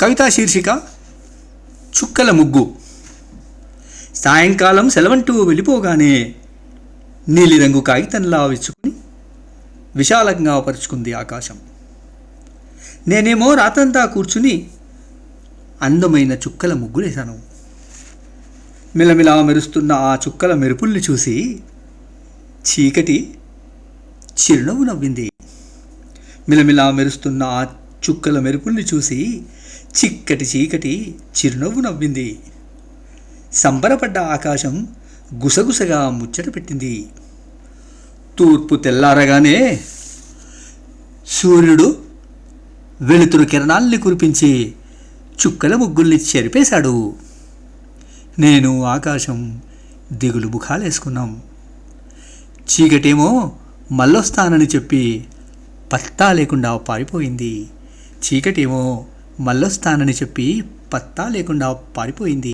కవితా శీర్షిక చుక్కల ముగ్గు. సాయంకాలం సెలవంటూ వెళ్ళిపోగానే నీలిరంగు కాగితంలా విచ్చుకుని విశాలంగా పరుచుకుంది ఆకాశం. నేనేమో రాత్రంతా కూర్చుని అందమైన చుక్కల ముగ్గులేశాను మిలమిలా మెరుస్తున్న ఆ చుక్కల మెరుపుల్ని చూసి చీకటి చిరునవ్వు నవ్వింది. మిలమిలా మెరుస్తున్న ఆ చుక్కల మెరుపుల్ని చూసి చిక్కటి చీకటి చిరునవ్వు నవ్వింది. సంబరపడ్డ ఆకాశం గుసగుసగా ముచ్చట పెట్టింది. తూర్పు తెల్లారగానే సూర్యుడు వెలుతురు కిరణాల్ని కురిపించి చుక్కల ముగ్గుల్ని చెరిపేశాడు. నేను ఆకాశం దిగులు ముఖాలేసుకున్నాం చీకటేమో మళ్ళొస్తానని చెప్పి పత్తా లేకుండా పారిపోయింది. చీకటేమో మళ్ళొస్తానని చెప్పి పత్తా లేకుండా పారిపోయింది.